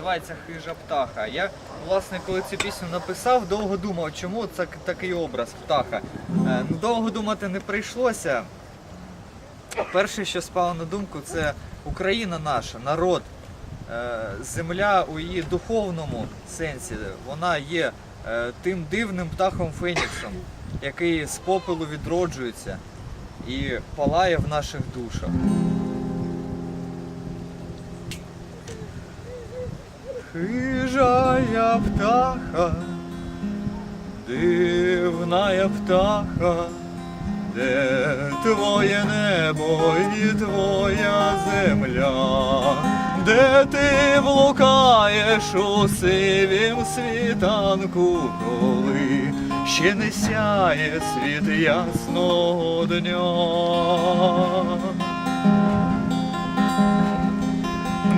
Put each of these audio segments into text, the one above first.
називається Хижа птаха. Я, власне, коли цю пісню написав, довго думав, чому це такий образ птаха. Е, Ну, довго думати не прийшлося. Перше, що спало на думку, це Україна наша, народ. Е, Земля у її духовному сенсі. Вона є е, тим дивним птахом Феніксом, який з попелу відроджується і палає в наших душах. Хижая птаха, дивная птаха, де твоє небо і твоя земля, де ти блукаєш у сивім світанку, коли ще не сяє світ ясного дня.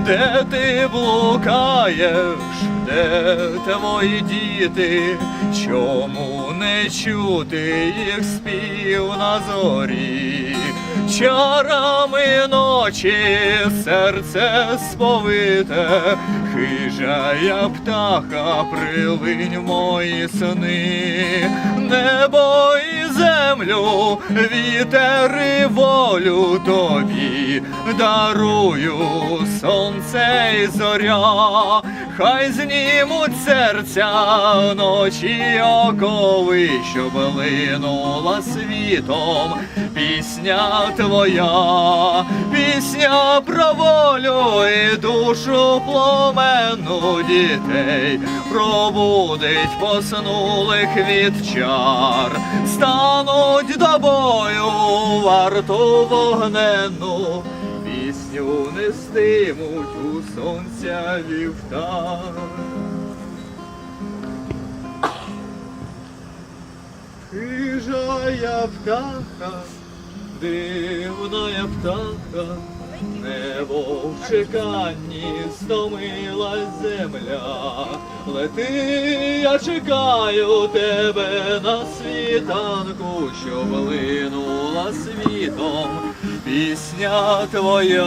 Де ти блукаєш, де твої діти, чому не чути їх спів на зорі? Чарами ночі серце сповите, хижая птаха, прилинь в мої сни, землю, вітер і волю тобі дарую сонце і зоря, хай знімуть серця ночі окови, щоб линула світом пісня твоя, пісня про волю і душу пломену дітей, пробудить поснулих від чар, стануть до бою варту вогнену, пісню нестимуть у сонця вівтар. Хижая птаха, дивная птаха, небо в чеканні стомилась земля. Лети, я чекаю тебе на світанку, що блинула світом пісня твоя.